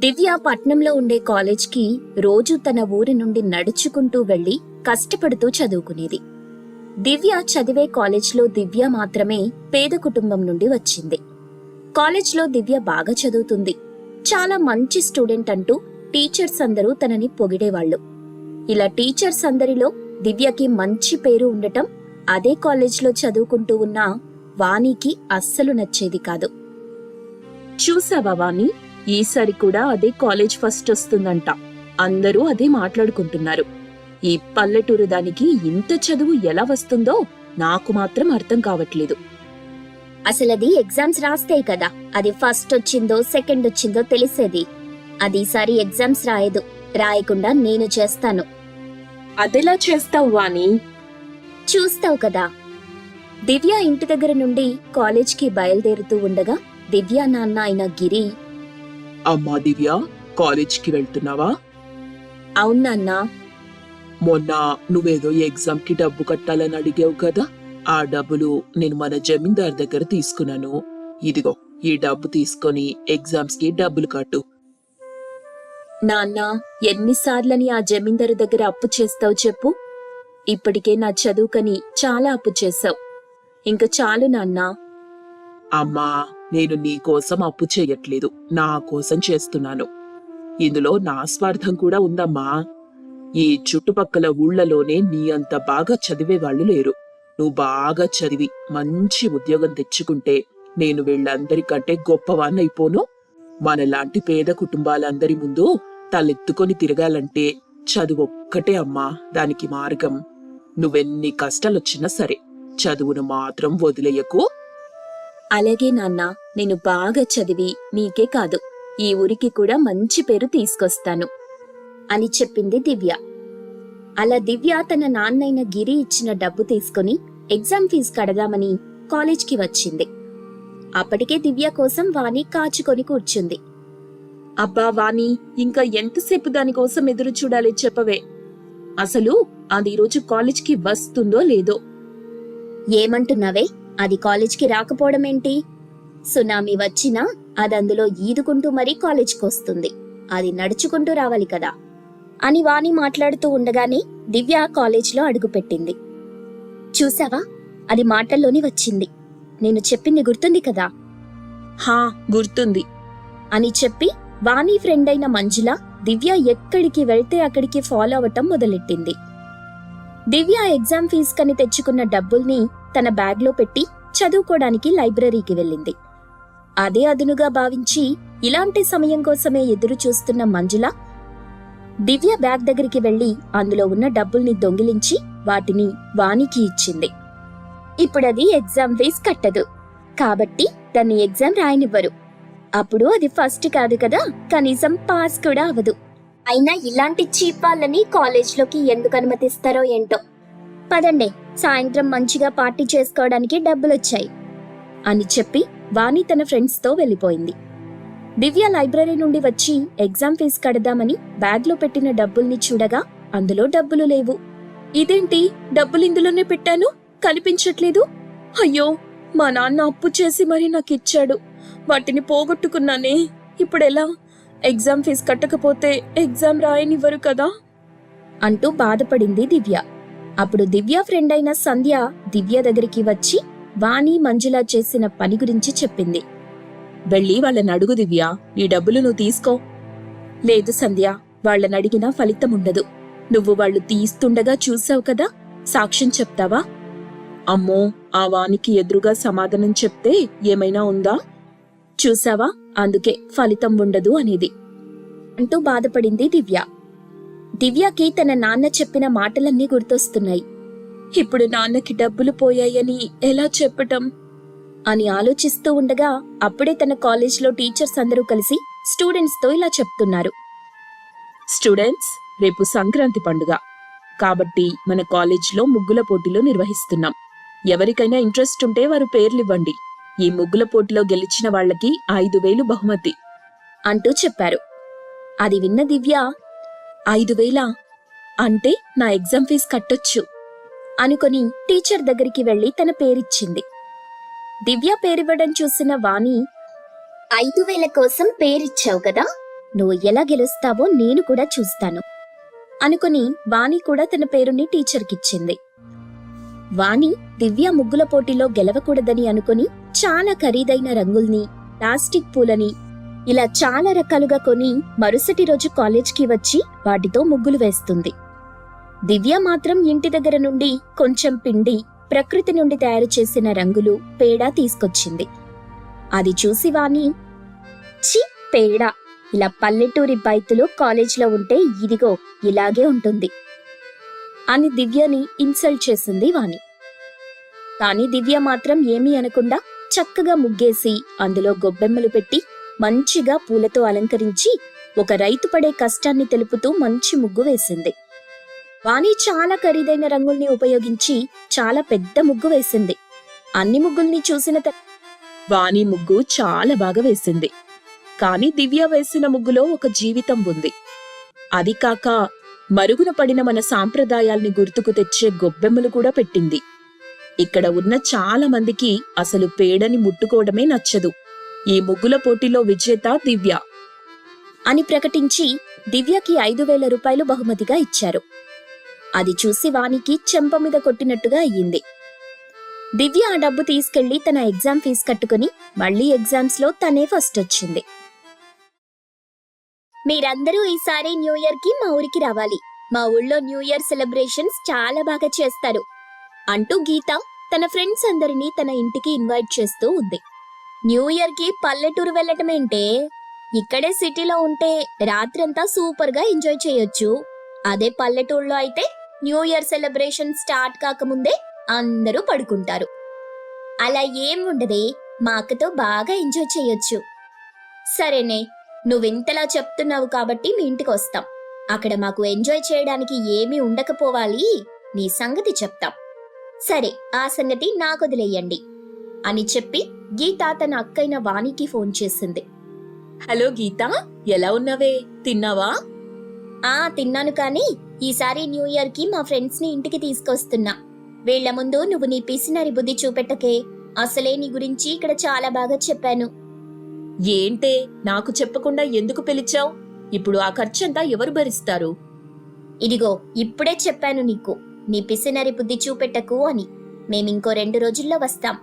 దివ్య పట్నంలో ఉండే కాలేజ్కి రోజు తన ఊరి నుండి నడుచుకుంటూ వెళ్ళి కష్టపడుతూ చదువుకునేది. దివ్య చదివే కాలేజ్లో దివ్య మాత్రమే పేద కుటుంబం నుండి వచ్చింది. కాలేజ్లో దివ్య బాగా చదువుతుంది. చాలా మంచి స్టూడెంట్ అంటూ టీచర్స్ అందరూ తనని పొగిడేవాళ్ళు ఇలా టీచర్స్ అందరిలో దివ్యకి మంచి పేరు ఉండటం అదే కాలేజ్లో చదువుకుంటూ ఉన్న వాణికి అస్సలు నచ్చేది కాదు. చూసావా వాణి? ఈసారి కూడా అదే కాలేజ్ ఫస్ట్ వస్తుందంట. అందరూ అదే మాట్లాడుకుంటున్నారు. ఈ పల్లెటూరు దానికి ఇంత చదువు ఎలా వస్తుందో నాకు మాత్రం అర్థం కావట్లేదు. అసలది ఎగ్జామ్స్ రాస్తే కదా అది ఫస్ట్ వచ్చిందో సెకండ్ వచ్చిందో తెలిసేది. అది ఈసారి ఎగ్జామ్స్ రాయదు రాయకుండా నేను చేస్తాను. అదెలా చేస్తావు వాణి? చూస్తావు కదా. దివ్య ఇంటి దగ్గర నుండి కాలేజ్కి బయలుదేరుతూ ఉండగా దివ్య నాన్న అయిన గిరి అమ్మా దివ్య కాలేజ్కి వెళ్తున్నావా? అవునన్నా మొన్న నువ్వేదో ఎగ్జామ్కి డబ్బు కట్టాలని అడిగావు కదా? ఆ డబ్బులు నేను మన జమీందార్ దగ్గర తీసుకున్నాను. ఇదిగో ఈ డబ్బు తీసుకొని ఎగ్జామ్స్కి డబ్బులు కట్టు. నాన్న ఎన్నిసార్లని ఆ జమీందారు దగ్గర అప్పు చేస్తావు చెప్పు? ఇప్పటికే నా చదువుకని చాలా అప్పు చేశావు. ఇంక చాలు నాన్నా. అమ్మా నేను నీ కోసం అప్పు చేయట్లేదు. నా కోసం చేస్తున్నాను. ఇందులో నా స్వార్థం కూడా ఉందమ్మా. ఈ చుట్టుపక్కల ఊళ్ళలోనే నీ అంత బాగా చదివే వాళ్ళు లేరు. నువ్వు బాగా చదివి మంచి ఉద్యోగం తెచ్చుకుంటే నేను వీళ్ళందరికంటే గొప్పవాన్నైపోను మనలాంటి పేద కుటుంబాలందరి ముందు తలెత్తుకొని తిరగాలంటే చదువు ఒక్కటే అమ్మా దానికి మార్గం. నువ్వెన్ని కష్టాలొచ్చినా సరే చదువును మాత్రం వదిలేయకు. అలాగే నాన్న నేను బాగా చదివి నీకే కాదు ఈ ఊరికి కూడా మంచి పేరు తీసుకొస్తాను అని చెప్పింది దివ్య. అలా దివ్య తన నాన్నైన గిరి ఇచ్చిన డబ్బు తీసుకుని ఎగ్జామ్ ఫీజు కడదామని కాలేజ్కి వచ్చింది. అప్పటికే దివ్య కోసం వాణి కాచుకొని కూర్చుంది. అబ్బా వాణి ఇంకా ఎంతసేపు దానికోసం ఎదురు చూడాలి చెప్పవే. అసలు అది ఈరోజు కాలేజ్కి వస్తుందో లేదో. ఏమంటున్నావే? అది కాలేజ్కి రాకపోవడం ఏంటి సునామీ వచ్చినా అది అందులో ఈదుకుంటూ మరీ కాలేజ్కి వస్తుంది అది నడుచుకుంటూ రావాలి కదా? అని వాణి మాట్లాడుతూ ఉండగానే దివ్య కాలేజ్లో అడుగుపెట్టింది. చూసావా? అది మాటల్లోని వచ్చింది. నేను చెప్పింది గుర్తుంది కదా? హా గుర్తుంది. అని చెప్పి వాణి ఫ్రెండ్ అయిన మంజుల దివ్య ఎక్కడికి వెళ్తే అక్కడికి ఫాలో అవటం మొదలెట్టింది. దివ్య ఎగ్జామ్ ఫీజు కని తెచ్చుకున్న డబ్బుల్ని తన బ్యాగ్లో పెట్టి చదువుకోవడానికి లైబ్రరీకి వెళ్ళింది. అదే అదునుగా భావించి ఇలాంటి సమయం కోసమే ఎదురు చూస్తున్న మంజుల దివ్య బ్యాగ్ దగ్గరికి వెళ్ళి అందులో ఉన్న డబ్బుల్ని దొంగిలించి వాటిని వానికి ఇచ్చింది. ఇప్పుడది ఎగ్జామ్ ఫీజ్ కట్టదు. కాబట్టి దాన్ని ఎగ్జామ్ రాయనివ్వరు. అప్పుడు అది ఫస్ట్ కాదు కదా కనీసం పాస్ కూడా అవ్వదు. అయినా ఇలాంటి చీప్ వాళ్ళని కాలేజ్లోకి ఎందుకు అనుమతిస్తారో ఏంటో. పదండి సాయంత్రం మంచిగా పార్టీ చేసుకోవడానికి డబ్బులొచ్చాయి అని చెప్పి వాణి తన ఫ్రెండ్స్తో వెళ్ళిపోయింది. దివ్య లైబ్రరీ నుండి వచ్చి ఎగ్జామ్ ఫీజు కడదామని బ్యాగ్లో పెట్టిన డబ్బుల్ని చూడగా అందులో డబ్బులు లేవు. ఇదేంటి? డబ్బులు ఇందులోనే పెట్టాను? కనిపించట్లేదు? అయ్యో! మా నాన్న అప్పు చేసి మరి నాకు ఇచ్చాడు. వాటిని పోగొట్టుకున్నానే. ఇప్పుడెలా? ఎగ్జామ్ ఫీజు కట్టకపోతే ఎగ్జామ్ రాయనివ్వరు కదా? అంటూ బాధపడింది దివ్య. అప్పుడు దివ్య ఫ్రెండ్ అయిన సంధ్య దివ్య దగ్గరికి వచ్చి వాణి మంజుల చేసిన పని గురించి చెప్పింది. వెళ్ళి వాళ్ళని అడుగు దివ్య ఈ డబ్బులు నువ్వు తీసుకో. లేదు సంధ్య వాళ్ళని అడిగినా ఫలితం ఉండదు. నువ్వు వాళ్ళు తీస్తుండగా చూసావు కదా సాక్ష్యం చెప్తావా? అమ్మో ఆ వానికి ఎదురుగా సమాధానం చెప్తే ఏమైనా ఉందా? చూసావా అందుకే ఫలితం ఉండదు అనేది. అంటూ బాధపడింది దివ్య. దివ్యాకి తన నాన్న చెప్పిన మాటలన్నీ గుర్తొస్తున్నాయి. ఇప్పుడు నాన్నకి డబ్బులు పోయాయని ఎలా చెప్పటం? అని ఆలోచిస్తూ ఉండగా అప్పుడే తన కాలేజ్లో టీచర్స్ అందరూ కలిసి స్టూడెంట్స్తో ఇలా చెప్తున్నారు. స్టూడెంట్స్ రేపు సంక్రాంతి పండుగ. కాబట్టి మన కాలేజ్లో ముగ్గుల పోటీలు నిర్వహిస్తున్నాం. ఎవరికైనా ఇంట్రెస్ట్ ఉంటే వారు పేర్లివ్వండి. ఈ ముగ్గుల పోటీలో గెలిచిన వాళ్ళకి ఐదు వేలు బహుమతి. అంటూ చెప్పారు. అది విన్న దివ్య ఐదు వేలా? అంటే నా ఎగ్జామ్ ఫీజు కట్టొచ్చు. అనుకొని టీచర్ దగ్గరికి వెళ్ళి తన పేరిచ్చింది. దివ్య పేరివ్వడం చూసిన వాణి ఐదు వేల కోసం పేరిచ్చావు కదా నువ్వు ఎలా గెలుస్తావో నేను కూడా చూస్తాను. అనుకుని వాణి కూడా తన పేరుని టీచర్కిచ్చింది. వాణి దివ్య ముగ్గుల పోటీలో గెలవకూడదని అనుకుని చాలా ఖరీదైన రంగుల్ని ప్లాస్టిక్ పూలని ఇలా చాలా రకాలుగా కొని మరుసటి రోజు కాలేజ్కి వచ్చి వాటితో ముగ్గులు వేస్తుంది. దివ్య మాత్రం ఇంటి దగ్గర నుండి కొంచెం పిండి ప్రకృతి నుండి తయారు చేసిన రంగులు పేడ తీసుకొచ్చింది. అది చూసి వాణి చి పేడ! ఇలా పల్లెటూరి బైతులు కాలేజ్లో ఉంటే ఇదిగో ఇలాగే ఉంటుంది అని దివ్యని ఇన్సల్ట్ చేసింది వాణి. కానీ దివ్య మాత్రం ఏమీ అనకుండా చక్కగా ముగ్గేసి అందులో గొబ్బెమ్మలు పెట్టి మంచిగా పూలతో అలంకరించి ఒక రైతు పడే కష్టాన్ని తెలుపుతూ మంచి ముగ్గు వేసింది. వాణి చాలా ఖరీదైన రంగుల్ని ఉపయోగించి చాలా పెద్ద ముగ్గు వేసింది. అన్ని ముగ్గుల్ని చూసిన త- వాణి ముగ్గు చాలా బాగా వేసింది. కాని దివ్య వేసిన ముగ్గులో ఒక జీవితం ఉంది. అది కాక మరుగున పడిన మన సాంప్రదాయాల్ని గుర్తుకు తెచ్చే గొబ్బెమ్మలు కూడా పెట్టింది. ఇక్కడ ఉన్న చాలా మందికి అసలు పేడని ముట్టుకోవడమే నచ్చదు. ఈ ముగ్గుల పోటీలో విజేత దివ్య. అని ప్రకటించి దివ్యకి ఐదు వేల రూపాయలు బహుమతిగా ఇచ్చారు. అది చూసి వానికి చెంప మీద కొట్టినట్టుగా అయ్యింది. దివ్య ఆ డబ్బు తీసుకెళ్ళి తన ఎగ్జామ్ ఫీజు కట్టుకుని మళ్ళీ ఎగ్జామ్స్లో తనే ఫస్ట్ వచ్చింది. మీరందరూ ఈసారి న్యూ ఇయర్కి మా ఊరికి రావాలి. మా ఊళ్ళో న్యూ ఇయర్ సెలబ్రేషన్స్ చాలా బాగా చేస్తారు. అంటూ గీత తన ఫ్రెండ్స్ అందరినీ తన ఇంటికి ఇన్వైట్ చేస్తూ ఉంది. న్యూ ఇయర్కి పల్లెటూరు వెళ్ళటమేంటే ఇక్కడే సిటీలో ఉంటే రాత్రంతా సూపర్గా ఎంజాయ్ చేయొచ్చు. అదే పల్లెటూరులో అయితే న్యూ ఇయర్ సెలబ్రేషన్ స్టార్ట్ కాకముందే అందరూ పడుకుంటారు. అలా ఏం ఉండదే మా అక్కతో బాగా ఎంజాయ్ చేయొచ్చు. సరేనే నువ్వింతలా చెప్తున్నావు కాబట్టి మీ ఇంటికి వస్తాం. అక్కడ మాకు ఎంజాయ్ చేయడానికి ఏమీ ఉండకపోవాలి నీ సంగతి చెప్తాం. సరే ఆ సంగతి నాకు వదిలేయండి. అని చెప్పి గీత తన అక్కైన వాణికి ఫోన్ చేసింది. హలో గీత ఎలా ఉన్నావే? తిన్నావా? ఆ తిన్నాను కానీ ఈసారి న్యూ ఇయర్కి మా ఫ్రెండ్స్ని ఇంటికి తీసుకొస్తున్నా. వీళ్ళ ముందు నువ్వు నీ పిసినరి బుద్ధి చూపెట్టకే. అసలే నీ గురించి ఇక్కడ చాలా బాగా చెప్పాను. ఏంటే? నాకు చెప్పకుండా ఎందుకు పిలిచావు? ఇప్పుడు ఆ ఖర్చంతా ఎవరు భరిస్తారు? ఇదిగో ఇప్పుడే చెప్పాను నీకు. నీ పిసినరి బుద్ధి చూపెట్టకు అని. మేమింకో రెండు రోజుల్లో వస్తాం.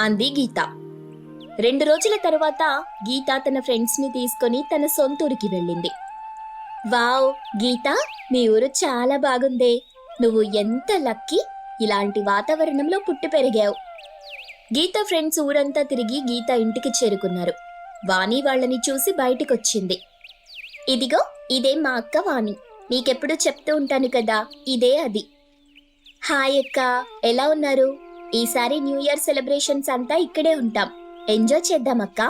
అంది గీత. రెండు రోజుల తర్వాత గీత తన ఫ్రెండ్స్ని తీసుకొని తన సొంతూరికి వెళ్ళింది. వావ్ గీత మీ ఊరు చాలా బాగుందే. నువ్వు ఎంత లక్కీ ఇలాంటి వాతావరణంలో పుట్టి పెరిగావు. గీత ఫ్రెండ్స్ ఊరంతా తిరిగి గీత ఇంటికి చేరుకున్నారు. వాణి వాళ్ళని చూసి బయటికొచ్చింది. ఇదిగో ఇదే మా అక్క వాణి. నీకెప్పుడు చెప్తూ ఉంటాను కదా ఇదే అది. హాయ్ అక్క ఎలా ఉన్నారు? ఈసారి న్యూ ఇయర్ సెలబ్రేషన్స్ అంతా ఇక్కడే ఉంటాం. ఎంజాయ్ చేద్దాం అక్క.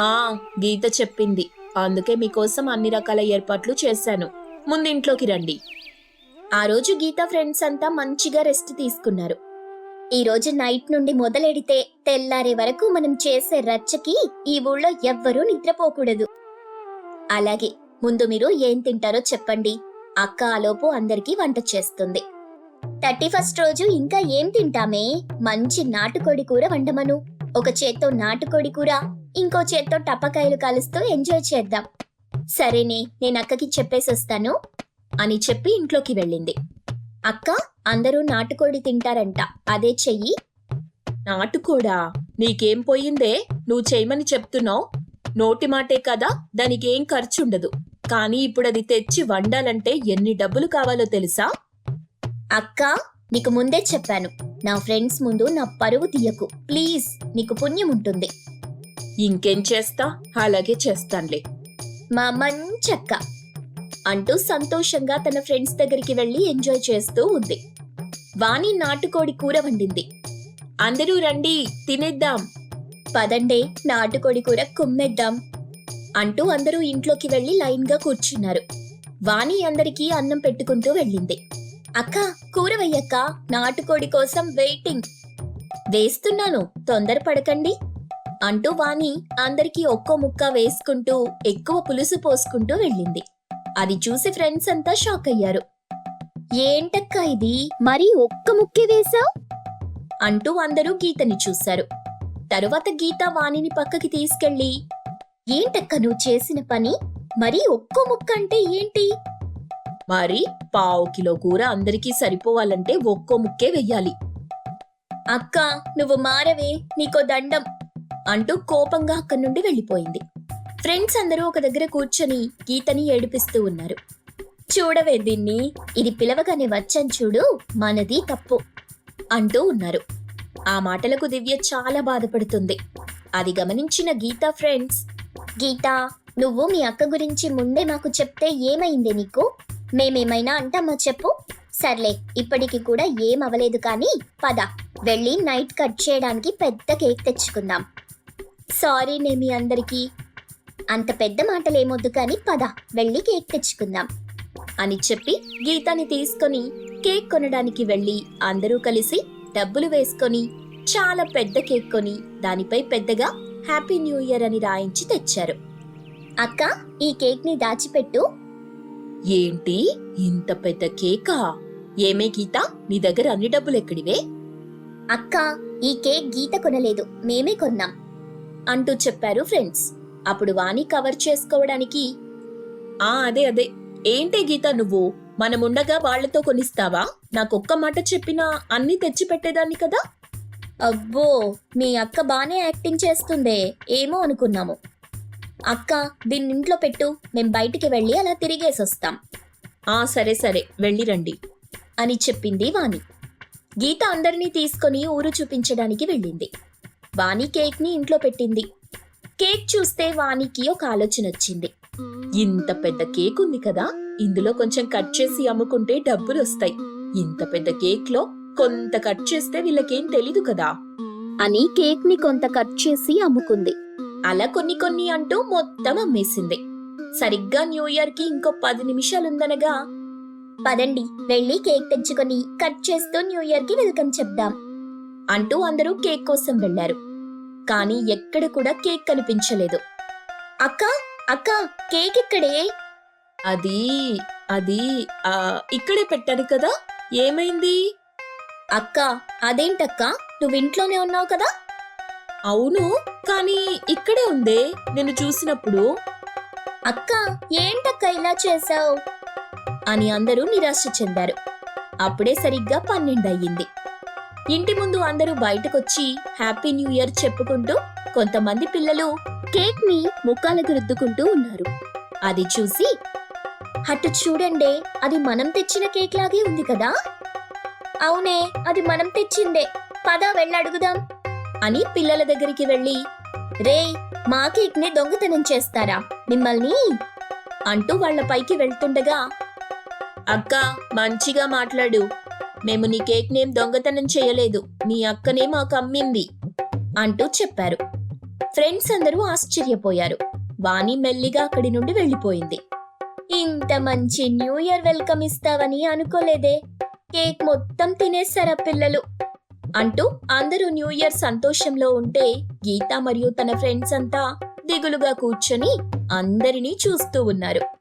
ఆ గీత చెప్పింది. అందుకే మీకోసం అన్ని రకాల ఏర్పాట్లు చేశాను. ముందు ఇంట్లోకి రండి. ఆ రోజు గీత ఫ్రెండ్స్ అంతా మంచిగా రెస్ట్ తీసుకున్నారు. ఈ రోజు నైట్ నుండి మొదలెడితే తెల్లారే వరకు మనం చేసే రచ్చకి ఈ ఊళ్ళో ఎవ్వరూ నిద్రపోకూడదు. అలాగే ముందు మీరు ఏం తింటారో చెప్పండి. అక్క ఆలోపు అందరికీ వంట చేస్తుంది. థర్టీ ఫస్ట్ రోజు ఇంకా ఏం తింటామే? మంచి నాటుకోడి కూర వండమను. ఒక చేత్తో నాటుకోడి కూర ఇంకో చేత్తో టపకాయలు కాలుస్తూ ఎంజాయ్ చేద్దాం. సరేనే నేను అక్కకి చెప్పేసి వస్తాను అని చెప్పి ఇంట్లోకి వెళ్ళింది. అక్క అందరూ నాటుకోడి తింటారంట. అదే చెయ్యి. నాటుకోడా? నీకేం పోయిందే? నువ్వు చేయమని చెప్తున్నావు. నోటి మాటే కదా దానికేం ఖర్చుండదు. కానీ ఇప్పుడు అది తెచ్చి వండాలంటే ఎన్ని డబ్బులు కావాలో తెలుసా? అక్క నీకు ముందే చెప్పాను. నా ఫ్రెండ్స్ ముందు నా పరువు తీయకు. ప్లీజ్ నీకు పుణ్యం ఉంటుంది. ఇంకేం చేస్తా? అలాగే చేస్తానులే. మా మంచక్క అంటూ సంతోషంగా తన ఫ్రెండ్స్ దగ్గరికి వెళ్ళి ఎంజాయ్ చేస్తూ ఉంది. వాణి నాటుకోడి కూర వండింది. అందరూ రండి తినేద్దాం. పదండే నాటుకోడి కూర కుమ్మేద్దాం అంటూ అందరూ ఇంట్లోకి వెళ్ళి లైన్గా కూర్చున్నారు. వాణి అందరికీ అన్నం పెట్టుకుంటూ వెళ్ళింది. అక్క కూరవయ్యక్క నాటుకోడి కోసం వెయిటింగ్. వేస్తున్నాను తొందరపడకండి అంటూ వాణి అందరికీ ఒక్కో ముక్క వేసుకుంటూ ఎక్కువ పులుసు పోసుకుంటూ వెళ్ళింది. అది చూసి ఫ్రెండ్స్ అంతా షాక్ అయ్యారు. ఏంటక్క ఇది? మరి ఒక్క ముక్కే వేశావు? అంటూ అందరూ గీతని చూశారు. తరువాత గీత వాణిని పక్కకి తీసుకెళ్ళి ఏంటక్క నువ్వు చేసిన పని? మరి ఒక్కో ముక్క అంటే ఏంటి? మరి పావు కిలో కూర అందరికీ సరిపోవాలంటే ఒక్కో ముక్కే వెయ్యాలి. అక్క నువ్వు మారవే నీకో దండం అంటూ కోపంగా అక్కడి నుండి వెళ్ళిపోయింది. ఫ్రెండ్స్ అందరూ ఒక దగ్గర కూర్చొని గీతని ఏడిపిస్తూ ఉన్నారు. చూడవే దీన్ని ఇది పిలవగానే వచ్చాను చూడు మనది తప్పు అంటూ ఉన్నారు. ఆ మాటలకు దివ్య చాలా బాధపడుతుంది. అది గమనించిన గీత ఫ్రెండ్స్ గీత నువ్వు మీ అక్క గురించి ముందే మాకు చెప్తే ఏమైంది నీకు? మేమేమైనా అంటామా చెప్పు. సర్లే ఇప్పటికి కూడా ఏం అవలేదు కానీ పద. వెళ్ళి నైట్ కట్ చేయడానికి పెద్ద కేక్ తెచ్చుకుందాం. సారీ నే మీ అందరికీ. అంత పెద్ద మాటలేమొద్దు కానీ పద వెళ్ళి కేక్ తెచ్చుకుందాం. అని చెప్పి గీతాని తీసుకొని కేక్ కొనడానికి వెళ్ళి అందరూ కలిసి డబ్బులు వేసుకొని చాలా పెద్ద కేక్ కొని దానిపై పెద్దగా హ్యాపీ న్యూ ఇయర్ అని రాయించి తెచ్చారు. అక్క ఈ కేక్ని దాచిపెట్టు. ఏంటి ఇంత పెద్ద కేకా? ఏమే గీత? నీ దగ్గర అన్ని డబ్బులు ఎక్కడివే అక్క ఈ కేక్ గీత కొనలేదు. మేమే కొన్నాం. అంటూ చెప్పారు ఫ్రెండ్స్. అప్పుడు వాణి కవర్ చేసుకోవడానికి ఆ అదే అదే. ఏంటే గీత నువ్వు? మనముండగా వాళ్ళతో కొనిస్తావా? నాకొక్క మాట చెప్పినా అన్ని తెచ్చి పెట్టేదాన్ని కదా? అబ్బో మీ అక్క బానే యాక్టింగ్ చేస్తుందే. ఏమో అనుకున్నాము. అక్క దీన్ని ఇంట్లో పెట్టు. మేం బయటికి వెళ్ళి అలా తిరిగేసొస్తాం ఆ సరే సరే. వెళ్ళిరండి అని చెప్పింది వాణి. గీత అందరినీ తీసుకొని ఊరు చూపించడానికి వెళ్ళింది. వాణి కేక్ని ఇంట్లో పెట్టింది. కేక్ చూస్తే వాణికి ఒక ఆలోచన వచ్చింది. ఇంత పెద్ద కేక్ ఉంది కదా ఇందులో కొంచెం కట్ చేసి అమ్ముకుంటే డబ్బులు వస్తాయి. ఇంత పెద్ద కేక్లో కొంత కట్ చేస్తే వీళ్ళకేం తెలీదు కదా. అని కేక్ని కొంత కట్ చేసి అమ్ముకుంది. అలా కొన్ని కొన్ని అంటూ మొత్తం అమ్మేసింది. సరిగ్గా న్యూ ఇయర్కి ఇంకో పది నిమిషాలుందనగా పదండి వెళ్ళి కేక్ తెచ్చుకొని కట్ చేస్తూ న్యూ ఇయర్కి వెల్కమ్ చెప్దాం అంటూ అందరూ కేక్ కోసం వెళ్ళారు కానీ ఎక్కడ కూడా కేక్ కనిపించలేదు. అక్క అక్క కేక్ ఇక్కడే. అది అది ఆ ఇక్కడే పెట్టాను కదా ఏమైంది? అక్క అదేంటక్క నువ్వు ఇంట్లోనే ఉన్నావు కదా అవును కానీ ఇక్కడే ఉందే. నేను చూసినప్పుడు. అక్క ఏంటక్క ఇలా చేసావు అని అందరూ నిరాశ చెందారు. అప్పుడే సరిగ్గా పన్నెండయ్యింది. ఇంటి ముందు అందరూ బయటకొచ్చి హ్యాపీ న్యూ ఇయర్ చెప్పుకుంటూ కొంతమంది పిల్లలు కేక్ని ముఖాలకు రుద్దుకుంటూ ఉన్నారు. అది చూసి అటు చూడండి అది మనం తెచ్చిన కేక్ లాగే ఉంది కదా? అవునే అది మనం తెచ్చిందే. పద వెళ్ళి అడుగుదాం. అని పిల్లల దగ్గరికి వెళ్ళి రే మా కేక్ని దొంగతనం చేస్తారా? మిమ్మల్ని? అంటూ వాళ్ళ పైకి వెళ్తుండగా అక్క మంచిగా మాట్లాడు. మేము నీ కేక్ నేం దొంగతనం చేయలేదు. నీ అక్కనే మాకు అమ్మింది. అంటూ చెప్పారు. ఫ్రెండ్స్ అందరూ ఆశ్చర్యపోయారు. వాణి మెల్లిగా అక్కడి నుండి వెళ్ళిపోయింది. ఇంత మంచి న్యూ ఇయర్ వెల్కమ్ ఇస్తావని అనుకోలేదే. కేక్ మొత్తం తినేశారా పిల్లలు? అంటూ అందరూ న్యూ ఇయర్ సంతోషంలో ఉంటే గీత మరియు తన ఫ్రెండ్స్ అంతా దిగులుగా కూర్చొని అందరినీ చూస్తూ ఉన్నారు.